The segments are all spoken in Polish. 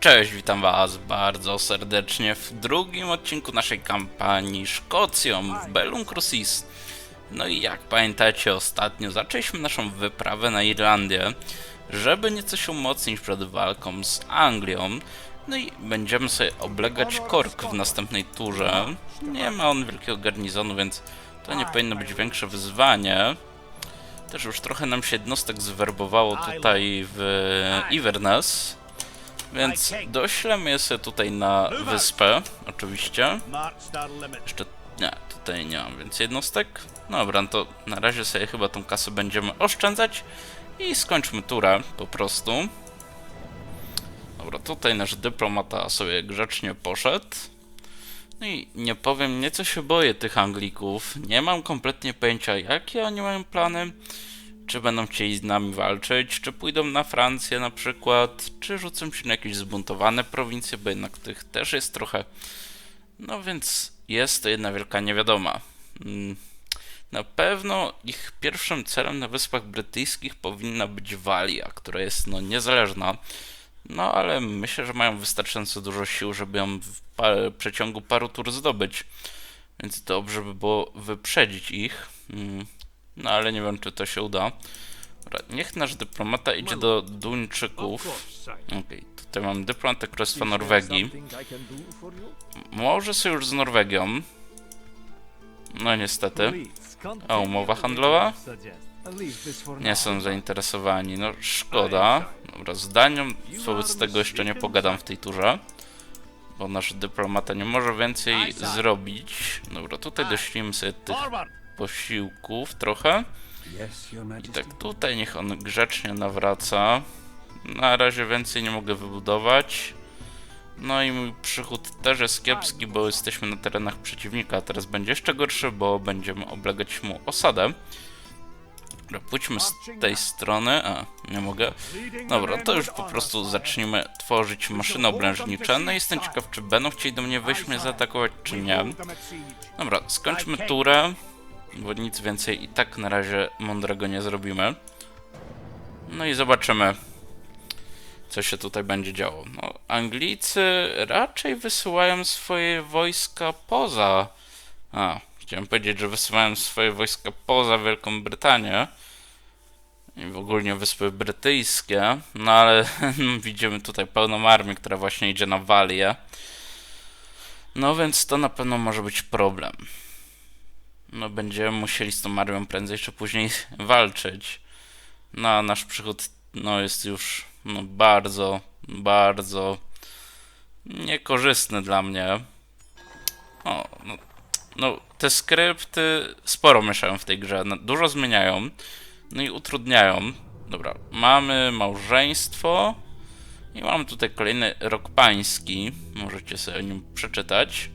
Cześć, witam was bardzo serdecznie w drugim odcinku naszej kampanii Szkocją w Bellum Crucis. No i jak pamiętacie, ostatnio zaczęliśmy naszą wyprawę na Irlandię, żeby nieco się umocnić przed walką z Anglią. No i będziemy sobie oblegać Cork w następnej turze. Nie ma on wielkiego garnizonu, więc to nie powinno być większe wyzwanie. Też już trochę nam się jednostek zwerbowało tutaj w Inverness. Więc doślemy je sobie tutaj na wyspę, oczywiście. Jeszcze, nie, tutaj nie mam więcej jednostek. Dobra, to na razie sobie chyba tą kasę będziemy oszczędzać i skończmy turę po prostu. Dobra, tutaj nasz dyplomata sobie grzecznie poszedł. No i nie powiem, nieco się boję tych Anglików. Nie mam kompletnie pojęcia, jakie oni mają plany. Czy będą chcieli z nami walczyć, czy pójdą na Francję na przykład, czy rzucą się na jakieś zbuntowane prowincje, bo jednak tych też jest trochę. No więc jest to jedna wielka niewiadoma. Mm, Na pewno ich pierwszym celem na Wyspach Brytyjskich powinna być Walia, która jest no niezależna. No ale myślę, że mają wystarczająco dużo sił, żeby ją w pa- przeciągu paru tur zdobyć. Więc dobrze by było wyprzedzić ich. No ale nie wiem, czy to się uda. Dobra, niech nasz dyplomata idzie do Duńczyków. Okej, tutaj mam dyplomatę Królestwa Norwegii. Może sojusz z Norwegią. No niestety. A umowa handlowa? Nie są zainteresowani. No szkoda. Dobra, z Danią wobec tego jeszcze nie pogadam w tej turze. Bo nasz dyplomata nie może więcej zrobić. Dobra, tutaj doślimy sobie tych posiłków trochę. I tak tutaj niech on grzecznie nawraca. Na razie więcej nie mogę wybudować. No i mój przychód też jest kiepski, bo jesteśmy na terenach przeciwnika, a teraz będzie jeszcze gorszy, bo będziemy oblegać mu osadę. Dobra, pójdźmy z tej strony. A, nie mogę. Dobra, to już po prostu zacznijmy tworzyć maszyny obrężnicze. No i jestem ciekaw, czy będą chcieli do mnie wejść, mnie zaatakować, czy nie. Dobra, skończmy turę, bo nic więcej i tak na razie mądrego nie zrobimy. No i zobaczymy, co się tutaj będzie działo. No, Anglicy raczej wysyłają swoje wojska poza. A, chciałem powiedzieć, że wysyłają swoje wojska poza Wielką Brytanię. I w ogóle Wyspy Brytyjskie. No ale widzimy tutaj pełną armię, która właśnie idzie na Walię. No więc to na pewno może być problem. No będziemy musieli z tą armią prędzej czy później walczyć. No a nasz przychód no jest już no, bardzo, bardzo niekorzystny dla mnie. O, no, no te skrypty sporo mieszają w tej grze, no, dużo zmieniają, no i utrudniają. Dobra, mamy małżeństwo i mamy tutaj kolejny rok pański, możecie sobie o nim przeczytać.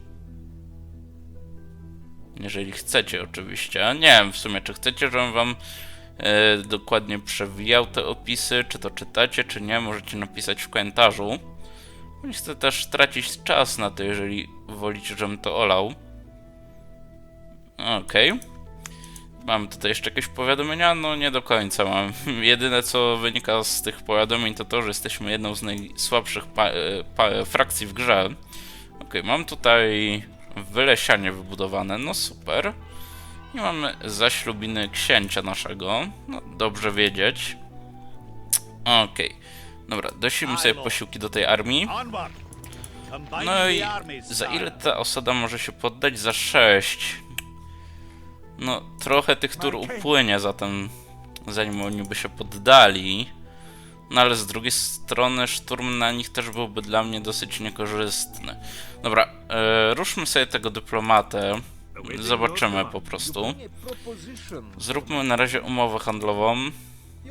Jeżeli chcecie, oczywiście. Nie wiem w sumie, czy chcecie, żebym wam e, dokładnie przewijał te opisy, czy to czytacie, czy nie, możecie napisać w komentarzu. Nie chcę też tracić czas na to, jeżeli wolicie, żebym to olał. Okej. Mam tutaj jeszcze jakieś powiadomienia? No nie do końca mam. Jedyne co wynika z tych powiadomień to to, że jesteśmy jedną z najsłabszych e, frakcji w grze. Okej, mam tutaj wylesianie wybudowane, no super. I mamy zaślubiny księcia naszego. No, dobrze wiedzieć. Okej. Dobra, dosimy sobie posiłki do tej armii. No i za ile ta osada może się poddać? Za 6. No, trochę tych tur upłynie zatem, zanim oni by się poddali. No ale z drugiej strony szturm na nich też byłby dla mnie dosyć niekorzystny. Dobra, e, ruszmy sobie tego dyplomatę. Zobaczymy po prostu. Zróbmy na razie umowę handlową.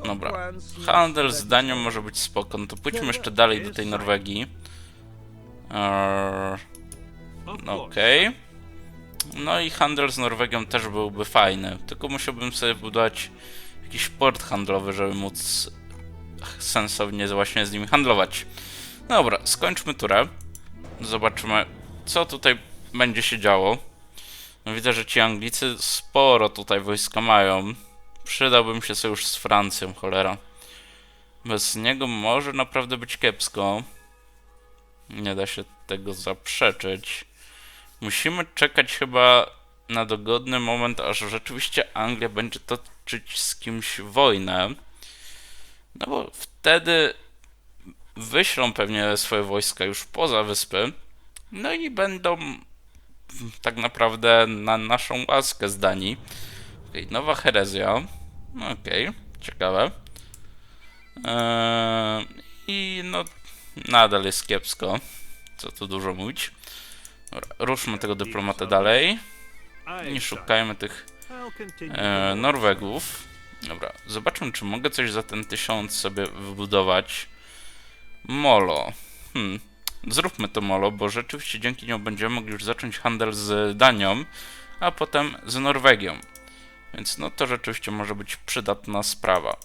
Dobra. Handel z Danią może być spoko. No to pójdźmy jeszcze dalej do tej Norwegii. Eee, Okej. No i handel z Norwegią też byłby fajny. Tylko musiałbym sobie budować jakiś port handlowy, żeby móc sensownie właśnie z nimi handlować. Dobra, skończmy turę. Zobaczymy, co tutaj będzie się działo. No widzę, że ci Anglicy sporo tutaj wojska mają. Przydałby mi się sojusz z Francją, cholera. Bez niego może naprawdę być kiepsko. Nie da się tego zaprzeczyć. Musimy czekać chyba na dogodny moment, aż rzeczywiście Anglia będzie toczyć z kimś wojnę. No bo wtedy wyślą pewnie swoje wojska już poza wyspy. No i będą tak naprawdę na naszą łaskę zdani. Okej, nowa herezja. No Okej, ciekawe. Eee, I no, nadal jest kiepsko. Co tu dużo mówić. Ruszmy tego dyplomatę dalej. I szukajmy tych e, Norwegów. Dobra, zobaczmy, czy mogę coś za ten tysiąc sobie wybudować. Molo. Hmm. Zróbmy to molo, bo rzeczywiście dzięki nią będziemy mogli już zacząć handel z Danią, a potem z Norwegią. Więc no to rzeczywiście może być przydatna sprawa.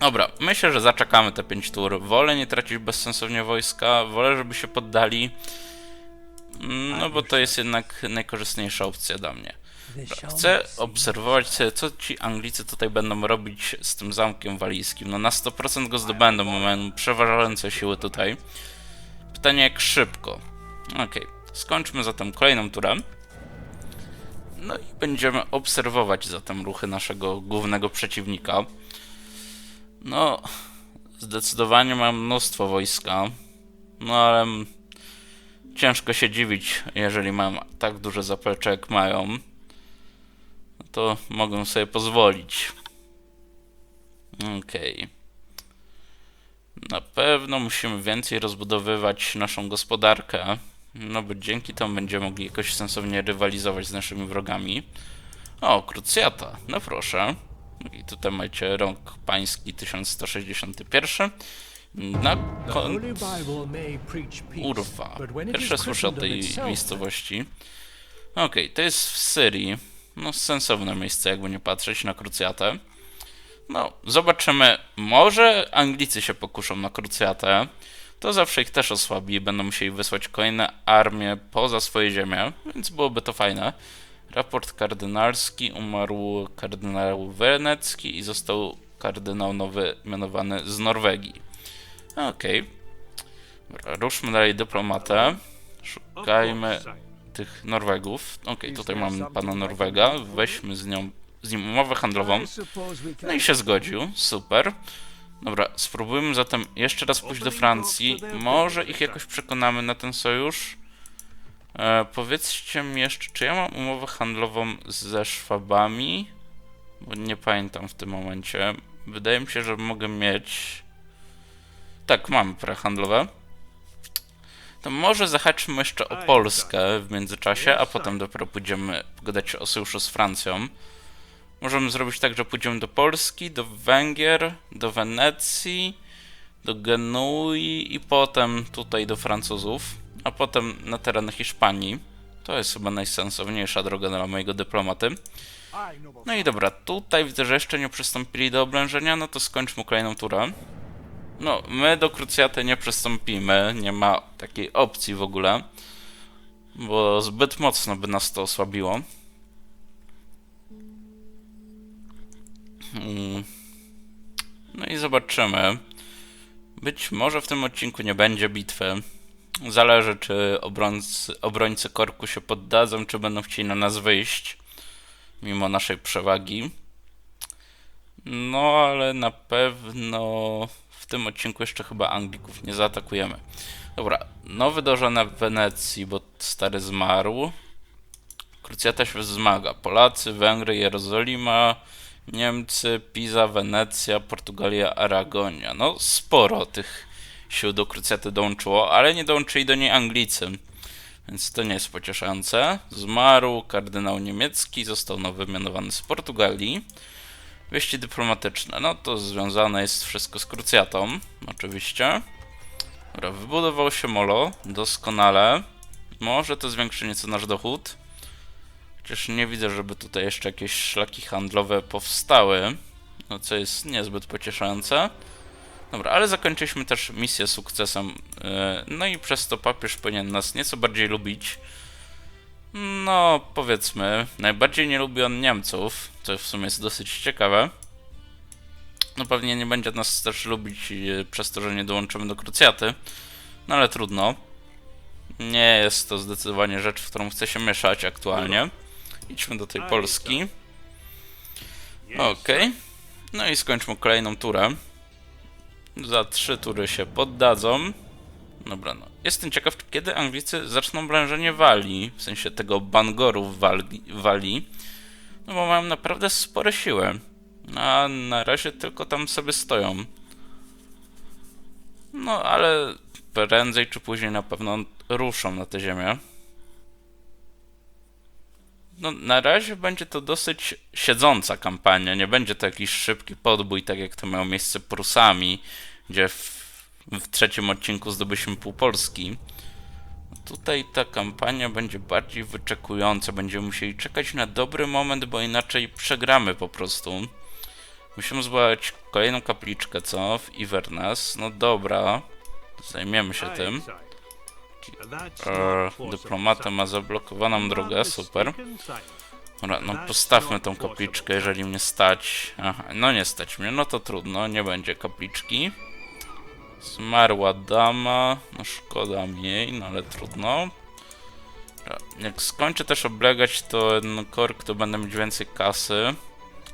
Dobra, myślę, że zaczekamy te 5 tur. Wolę nie tracić bezsensownie wojska, wolę, żeby się poddali. Mm, No bo to jest jednak najkorzystniejsza opcja dla mnie. Chcę obserwować co ci Anglicy tutaj będą robić z tym zamkiem walijskim. No na 100% go zdobędą, bo mają przeważające siły tutaj. Pytanie jak szybko. Okej, skończmy zatem kolejną turę. No i będziemy obserwować zatem ruchy naszego głównego przeciwnika. No, zdecydowanie mam mnóstwo wojska. No ale ciężko się dziwić, jeżeli mam tak duże zaplecze jak mają. No to mogę sobie pozwolić. Okej. Na pewno musimy więcej rozbudowywać naszą gospodarkę, no bo dzięki temu będziemy mogli jakoś sensownie rywalizować z naszymi wrogami. O, krucjata, no proszę. I tutaj macie rok pański 1161. Na kon... Urwa. Pierwsze słyszę o tej miejscowości. Okej, to jest w Syrii. No, sensowne miejsce, jakby nie patrzeć na krucjatę. No, zobaczymy. Może Anglicy się pokuszą na krucjatę. To zawsze ich też osłabi i będą musieli wysłać kolejne armie poza swoje ziemię, więc byłoby to fajne. Raport kardynalski, umarł kardynał wenecki i został kardynał nowy mianowany z Norwegii. Okej. Dobra, ruszmy dalej dyplomatę. Szukajmy tych Norwegów. Okej, tutaj mamy pana Norwega. Weźmy z nią z nim umowę handlową. No i się zgodził, super. Dobra, spróbujmy zatem jeszcze raz pójść do Francji. Może ich jakoś przekonamy na ten sojusz. E, powiedzcie mi jeszcze, czy ja mam umowę handlową ze Szwabami? Bo nie pamiętam w tym momencie. Wydaje mi się, że mogę mieć. Tak, mamy prehandlowe. To może zahaczmy jeszcze o Polskę w międzyczasie, a potem dopiero pójdziemy pogadać o sojuszu z Francją. Możemy zrobić tak, że pójdziemy do Polski, do Węgier, do Wenecji, do Genui i potem tutaj do Francuzów, a potem na tereny Hiszpanii. To jest chyba najsensowniejsza droga dla mojego dyplomaty. No i dobra, tutaj widzę, że jeszcze nie przystąpili do oblężenia, no to skończmy kolejną turę. No, my do krucjaty nie przystąpimy, nie ma takiej opcji w ogóle, bo zbyt mocno by nas to osłabiło. Mm. No i zobaczymy. Być może w tym odcinku nie będzie bitwy. Zależy, czy obrońcy, obrońcy korku się poddadzą, czy będą chcieli na nas wyjść, mimo naszej przewagi. No, ale na pewno tym odcinku jeszcze chyba Anglików nie zaatakujemy. Dobra, nowy dążony w Wenecji, bo stary zmarł. Krucjata się wzmaga. Polacy, Węgry, Jerozolima, Niemcy, Pisa, Wenecja, Portugalia, Aragonia. No, sporo tych sił do krucjaty dołączyło, ale nie dołączyli do niej Anglicy. Więc to nie jest pocieszające. Zmarł kardynał niemiecki, został nowy mianowany z Portugalii. Wieści dyplomatyczne. No to związane jest wszystko z krucjatą, oczywiście. Dobra, wybudował się molo, doskonale. Może to zwiększy nieco nasz dochód. Chociaż nie widzę, żeby tutaj jeszcze jakieś szlaki handlowe powstały, no co jest niezbyt pocieszające. Dobra, ale zakończyliśmy też misję sukcesem, yy, no i przez to papież powinien nas nieco bardziej lubić. No, powiedzmy, najbardziej nie lubi on Niemców, co w sumie jest dosyć ciekawe. No pewnie nie będzie nas też lubić yy, przez to, że nie dołączymy do krucjaty, no ale trudno. Nie jest to zdecydowanie rzecz, w którą chcę się mieszać aktualnie. Idźmy do tej Polski. Okej. No i skończmy kolejną turę. Za trzy tury się poddadzą. Dobra, no. Jestem ciekaw, kiedy Anglicy zaczną oblężenie Walii, w sensie tego Bangoru w Walii, Walii. No bo mają naprawdę spore siły. A na razie tylko tam sobie stoją. No ale prędzej czy później na pewno ruszą na tę ziemię. No, na razie będzie to dosyć siedząca kampania. Nie będzie to jakiś szybki podbój, tak jak to miało miejsce Prusami, gdzie w, w trzecim odcinku zdobyliśmy pół Polski. Tutaj ta kampania będzie bardziej wyczekująca. Będziemy musieli czekać na dobry moment, bo inaczej przegramy po prostu. Musimy zbudować kolejną kapliczkę, co? W Inverness. No dobra, zajmiemy się tym. E, dyplomata ma zablokowaną drogę, super. Dobra, no postawmy tą kapliczkę, jeżeli mnie stać. Aha, no nie stać mnie, no to trudno, nie będzie kapliczki. Zmarła dama, no szkoda mi jej, no ale trudno. Jak skończę też oblegać to ten kork, to będę mieć więcej kasy.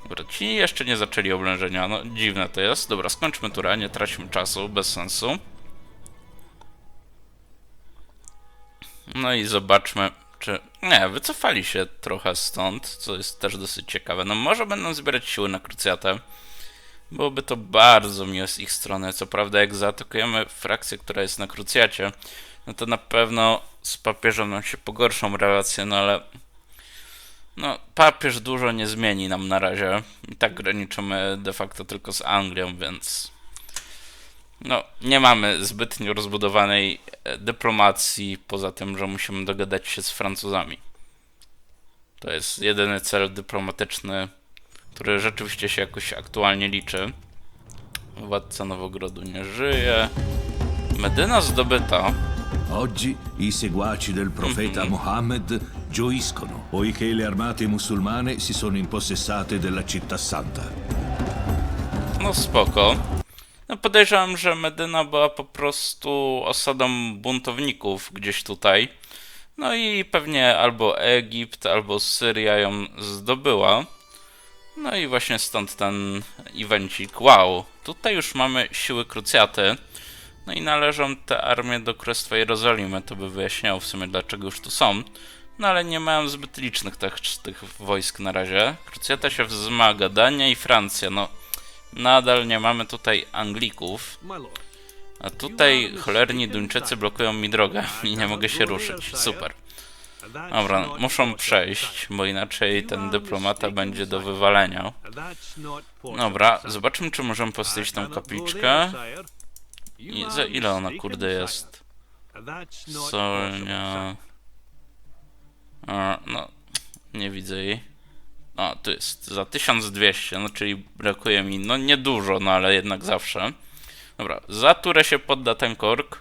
Dobra, ci jeszcze nie zaczęli oblężenia, no dziwne to jest. Dobra, skończmy turę, nie traćmy czasu, bez sensu. No i zobaczmy, czy... Nie, wycofali się trochę stąd, co jest też dosyć ciekawe. No może będą zbierać siły na krucjatę. Byłoby to bardzo miłe z ich strony. Co prawda, jak zaatakujemy frakcję, która jest na krucjacie, no to na pewno z papieżem nam się pogorszą relacje, no ale... No, papież dużo nie zmieni nam na razie. I tak graniczymy de facto tylko z Anglią, więc... No, nie mamy zbytnio rozbudowanej e, dyplomacji, poza tym, że musimy dogadać się z Francuzami. To jest jedyny cel dyplomatyczny, który rzeczywiście się jakoś aktualnie liczy. Władca Nowogrodu nie żyje. Medyna zdobyta. Oggi i seguaci del profeta Mohammed gioiscono, poiché le armate musulmane si sono impossessate della città santa. No spoko. No podejrzewam, że Medyna była po prostu osadą buntowników gdzieś tutaj. No i pewnie albo Egipt, albo Syria ją zdobyła. No i właśnie stąd ten evencik. Wow, tutaj już mamy siły krucjaty. No i należą te armie do Królestwa Jerozolimy. To by wyjaśniało w sumie dlaczego już tu są. No ale nie mają zbyt licznych tych, tych wojsk na razie. Krucjata się wzmaga. Dania i Francja, no nadal nie mamy tutaj Anglików. A tutaj cholerni Duńczycy blokują mi drogę i nie mogę się ruszyć. Super. Dobra, muszą przejść, bo inaczej ten dyplomata będzie do wywalenia. Dobra, zobaczmy czy możemy postawić tą kapliczkę. I za ile ona kurde jest? Solnia... A, no, nie widzę jej. O, tu jest, za 1200, no czyli brakuje mi, no niedużo, no ale jednak zawsze. Dobra, za turę się podda ten kork,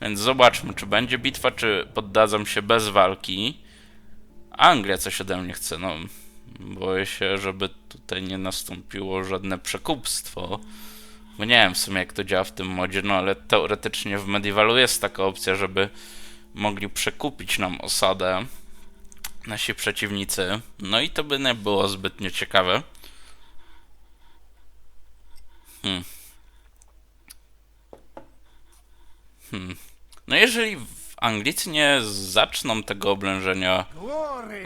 więc zobaczmy, czy będzie bitwa, czy poddadzą się bez walki. Anglia coś ode mnie chce, no boję się, żeby tutaj nie nastąpiło żadne przekupstwo. Bo nie wiem w sumie jak to działa w tym modzie, no ale teoretycznie w Medievalu jest taka opcja, żeby mogli przekupić nam osadę nasi przeciwnicy. No i to by nie było zbytnio ciekawe. Hmm. Hmm. No jeżeli Anglicy nie zaczną tego oblężenia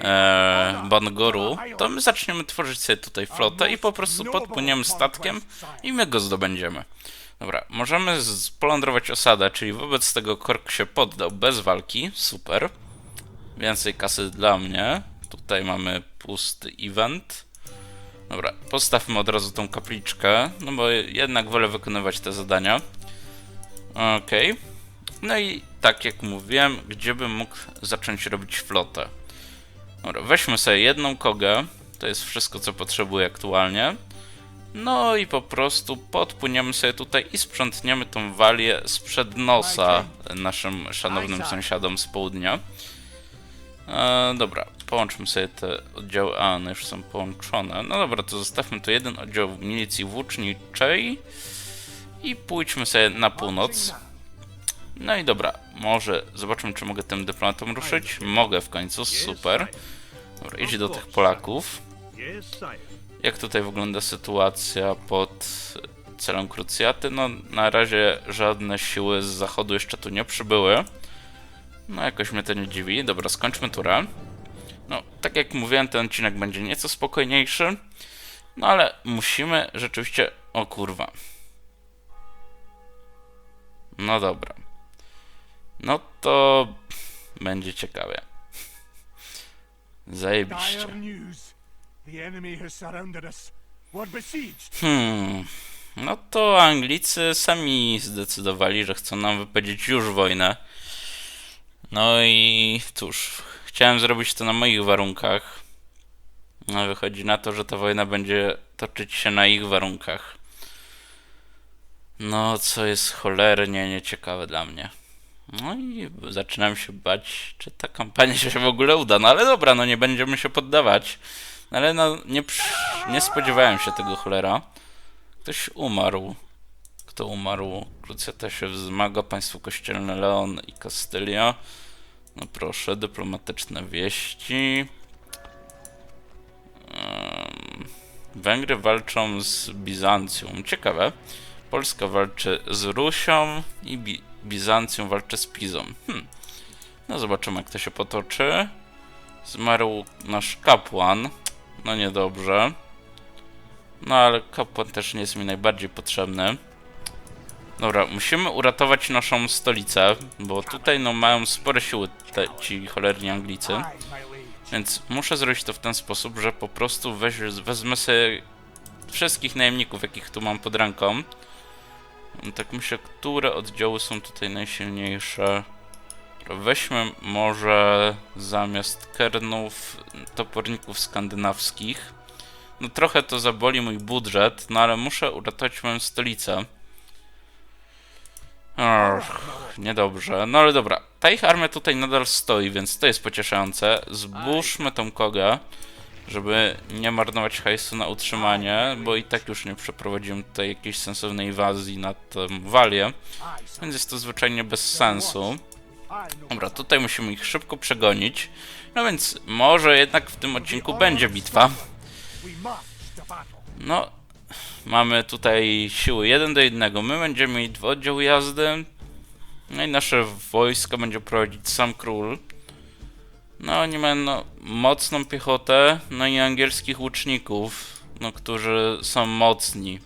e, Bangoru, to my zaczniemy tworzyć sobie tutaj flotę i po prostu podpłyniemy statkiem i my go zdobędziemy. Dobra, możemy polądrować osadę, czyli wobec tego Kork się poddał bez walki, super. Więcej kasy dla mnie. Tutaj mamy pusty event. Dobra, postawmy od razu tą kapliczkę, no bo jednak wolę wykonywać te zadania. Okej. Okay. No i tak jak mówiłem, gdzie bym mógł zacząć robić flotę? Dobra, weźmy sobie jedną kogę. To jest wszystko, co potrzebuję aktualnie. No i po prostu podpłyniemy sobie tutaj i sprzątniemy tą walię sprzed nosa naszym szanownym sąsiadom z południa. E, dobra, połączmy sobie te oddziały. A, one już są połączone. No dobra, to zostawmy tu jeden oddział milicji włóczniczej i pójdźmy sobie na północ. No i dobra, może zobaczmy, czy mogę tym dyplomatą ruszyć. Mogę w końcu, super. Dobra, idź do tych Polaków. Jak tutaj wygląda sytuacja pod celem krucjaty? No, na razie żadne siły z zachodu jeszcze tu nie przybyły. No, jakoś mnie to nie dziwi. Dobra, skończmy turę. No, tak jak mówiłem, ten odcinek będzie nieco spokojniejszy. No, ale musimy rzeczywiście... O kurwa. No dobra. No to będzie ciekawie. Zajebiście. Hmm. No to Anglicy sami zdecydowali, że chcą nam wypowiedzieć już wojnę. No i cóż, chciałem zrobić to na moich warunkach. No wychodzi na to, że ta wojna będzie toczyć się na ich warunkach. No, co jest cholernie nieciekawe dla mnie. No i zaczynam się bać, czy ta kampania się w ogóle uda. No ale dobra, no nie będziemy się poddawać. No ale no, nie, nie spodziewałem się tego cholera. Ktoś umarł. Kto umarł? Krucjata się wzmaga, państwo kościelne Leon i Kastylia. No proszę, dyplomatyczne wieści. Węgry walczą z Bizancją. Ciekawe. Polska walczy z Rusią i Bi Bizancją walczy z Pizą. Hmm. No zobaczymy jak to się potoczy. Zmarł nasz kapłan. No niedobrze. No ale kapłan też nie jest mi najbardziej potrzebny. Dobra, musimy uratować naszą stolicę, bo tutaj no mają spore siły te, ci cholerni Anglicy. Więc muszę zrobić to w ten sposób, że po prostu weź, wezmę sobie wszystkich najemników, jakich tu mam pod ręką. Tak myślę, które oddziały są tutaj najsilniejsze. Weźmy może zamiast kernów toporników skandynawskich. No trochę to zaboli mój budżet, no ale muszę uratować moją stolicę. Ach, niedobrze. No ale dobra, ta ich armia tutaj nadal stoi, więc to jest pocieszające. Zbóżmy tą kogę, żeby nie marnować hajsu na utrzymanie, bo i tak już nie przeprowadziłem tutaj jakiejś sensownej inwazji na tę walię, więc jest to zwyczajnie bez sensu. Dobra, tutaj musimy ich szybko przegonić. No więc może jednak w tym odcinku będzie bitwa. No, mamy tutaj siły 1 do 1. My będziemy mieli dwa oddziały jazdy. No i nasze wojsko będzie prowadzić sam król. No, oni mają no, mocną piechotę, no i angielskich łuczników, no, którzy są mocni.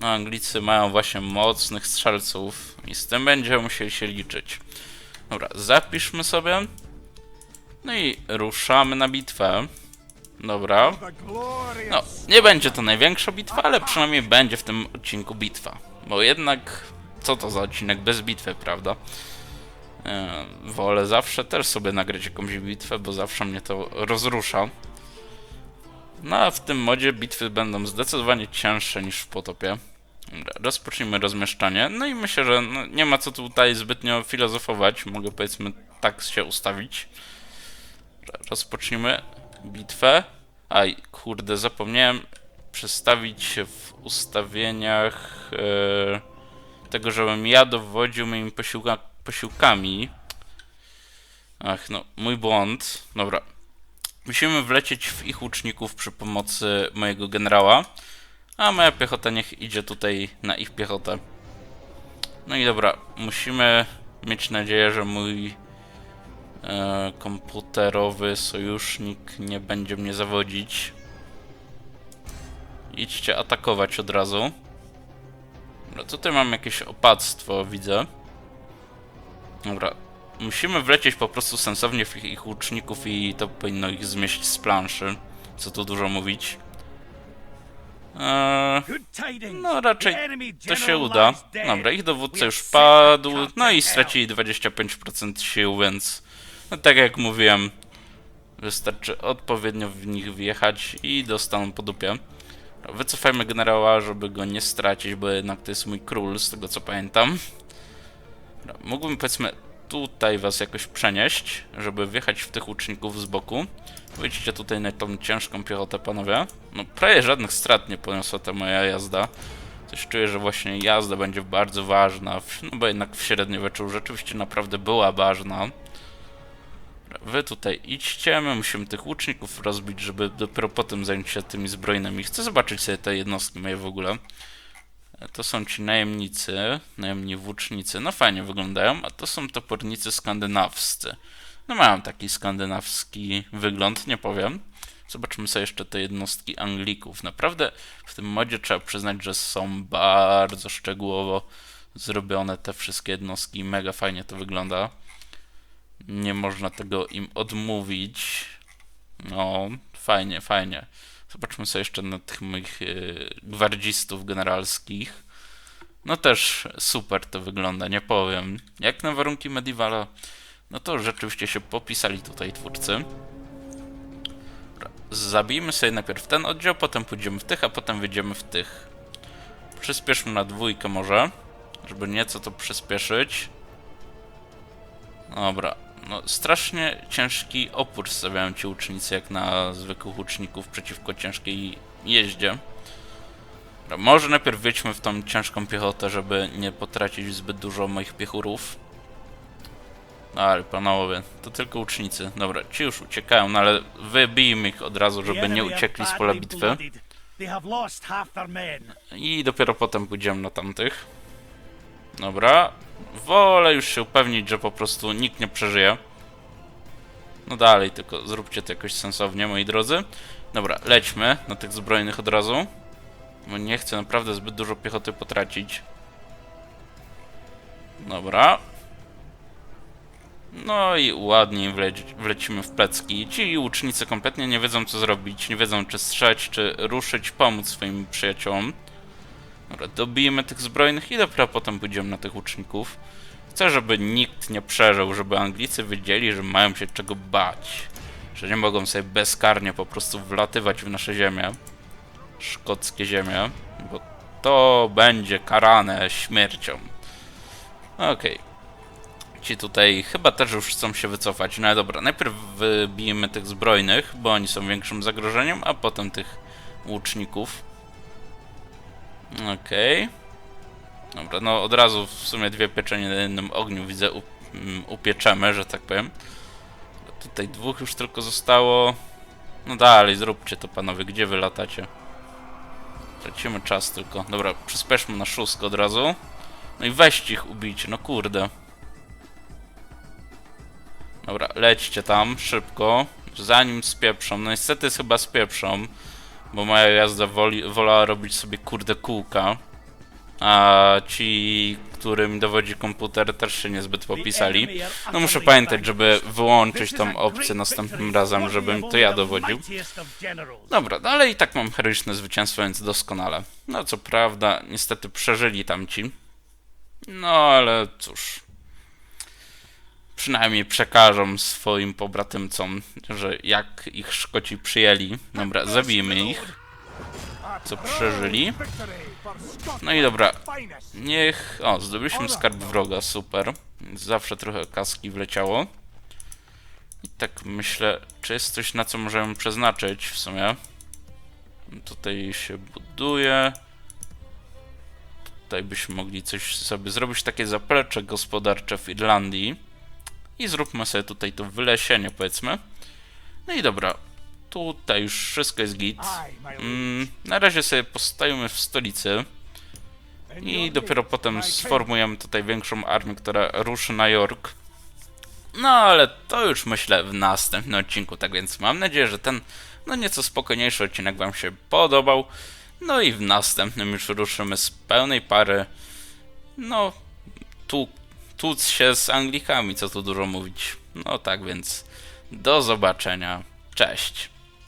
No, Anglicy mają właśnie mocnych strzelców i z tym będziemy musieli się liczyć. Dobra, zapiszmy sobie. No i ruszamy na bitwę. Dobra. No, nie będzie to największa bitwa, ale przynajmniej będzie w tym odcinku bitwa. Bo jednak, co to za odcinek bez bitwy, prawda? Wolę zawsze też sobie nagrać jakąś bitwę, bo zawsze mnie to rozrusza. No a w tym modzie bitwy będą zdecydowanie cięższe niż w potopie. Rozpocznijmy rozmieszczanie. No i myślę, że no, nie ma co tutaj zbytnio filozofować. Mogę powiedzmy tak się ustawić. Rozpocznijmy bitwę. Aj, kurde, zapomniałem przestawić się w ustawieniach e, tego, żebym ja dowodził moimi posiłka, posiłkami. Ach, no, mój błąd. Dobra. Musimy wlecieć w ich łuczników przy pomocy mojego generała, a moja piechota niech idzie tutaj na ich piechotę. No i dobra, musimy mieć nadzieję, że mój e, komputerowy sojusznik nie będzie mnie zawodzić. Idźcie atakować od razu. Dobra, tutaj mam jakieś opactwo, widzę. Dobra, musimy wlecieć po prostu sensownie w ich, ich łuczników i to powinno ich zmieść z planszy. Co tu dużo mówić. Eee, no raczej to się uda. Dobra, ich dowódca już padł, no i stracili 25% sił, więc no tak jak mówiłem, wystarczy odpowiednio w nich wjechać i dostaną po dupie. Wycofajmy generała, żeby go nie stracić, bo jednak to jest mój król, z tego co pamiętam. Mógłbym powiedzmy tutaj was jakoś przenieść, żeby wjechać w tych łuczników z boku. Wyjdźcie tutaj na tą ciężką piechotę, panowie. No prawie żadnych strat nie poniosła ta moja jazda. Coś czuję, że właśnie jazda będzie bardzo ważna, no bo jednak w średniowieczu rzeczywiście naprawdę była ważna. Wy tutaj idźcie, my musimy tych łuczników rozbić, żeby dopiero potem zająć się tymi zbrojnymi. Chcę zobaczyć sobie te jednostki moje w ogóle. To są ci najemnicy, najemni włócznicy. No fajnie wyglądają, a to są topornicy skandynawscy. No mają taki skandynawski wygląd, nie powiem. Zobaczmy sobie jeszcze te jednostki Anglików. Naprawdę w tym modzie trzeba przyznać, że są bardzo szczegółowo zrobione te wszystkie jednostki. Mega fajnie to wygląda. Nie można tego im odmówić. No, fajnie, fajnie. Zobaczmy sobie jeszcze na tych moich yy, gwardzistów generalskich. No też super to wygląda, nie powiem. Jak na warunki Medievala, no to rzeczywiście się popisali tutaj twórcy. Zabijmy sobie najpierw ten oddział, potem pójdziemy w tych, a potem wyjdziemy w tych. Przyspieszmy na dwójkę może, żeby nieco to przyspieszyć. Dobra, no strasznie ciężki opór stawiają ci łucznicy jak na zwykłych łuczników przeciwko ciężkiej jeździe. Dobra, może najpierw wyjdźmy w tą ciężką piechotę, żeby nie potracić zbyt dużo moich piechurów. No ale panowie, to tylko łucznicy. Dobra, ci już uciekają, no ale wybijmy ich od razu, żeby nie uciekli z pola bitwy. I dopiero potem pójdziemy na tamtych. Dobra. Wolę już się upewnić, że po prostu nikt nie przeżyje. No dalej, tylko zróbcie to jakoś sensownie, moi drodzy. Dobra, lećmy na tych zbrojnych od razu. Bo nie chcę naprawdę zbyt dużo piechoty potracić. Dobra. No i ładnie wleci, wlecimy w plecki. Ci łucznicy kompletnie nie wiedzą co zrobić, nie wiedzą czy strzeć, czy ruszyć, pomóc swoim przyjaciołom. Dobra, dobijemy tych zbrojnych i dopiero potem pójdziemy na tych łuczników. Chcę, żeby nikt nie przeżył, żeby Anglicy wiedzieli, że mają się czego bać. Że nie mogą sobie bezkarnie po prostu wlatywać w nasze ziemię. Szkockie ziemie. Bo to będzie karane śmiercią. Okej. Ci tutaj chyba też już chcą się wycofać. No dobra, najpierw wybijemy tych zbrojnych, bo oni są większym zagrożeniem, a potem tych łuczników. Okej. Dobra, no od razu w sumie dwie pieczenie na jednym ogniu widzę mm, upieczemy, że tak powiem. Tutaj dwóch już tylko zostało. No dalej, zróbcie to panowie, gdzie wy latacie? Tracimy czas tylko. Dobra, przyspieszmy na szóstkę od razu. No i weźcie ich ubijcie, no kurde. Dobra, lećcie tam, szybko. Zanim spieprzą. No niestety chyba spieprzą. Bo moja jazda woli, wolała robić sobie kurde kółka. A ci, którym dowodzi komputer, też się niezbyt popisali. No muszę pamiętać, żeby wyłączyć tą opcję następnym razem, żebym to ja dowodził. Dobra, no ale i tak mam heroiczne zwycięstwo, więc doskonale. No co prawda, niestety przeżyli tamci. No ale cóż. Przynajmniej przekażą swoim pobratymcom, że jak ich Szkoci przyjęli. Dobra, zabijmy ich. Co przeżyli. No i dobra, niech... O, zdobyliśmy skarb wroga, super. Zawsze trochę kaski wleciało. I tak myślę, czy jest coś na co możemy przeznaczyć w sumie. Tutaj się buduje. Tutaj byśmy mogli coś sobie zrobić, takie zaplecze gospodarcze w Irlandii. I zróbmy sobie tutaj to wylesienie, powiedzmy. No i dobra, tutaj już wszystko jest git. Mm, na razie sobie postajemy w stolicy. I dopiero potem sformujemy tutaj większą armię, która ruszy na York. No ale to już myślę w następnym odcinku, tak więc mam nadzieję, że ten no nieco spokojniejszy odcinek Wam się podobał. No i w następnym już ruszymy z pełnej pary. No, tu, tłuc się z Anglikami, co tu dużo mówić. No tak więc, do zobaczenia. Cześć.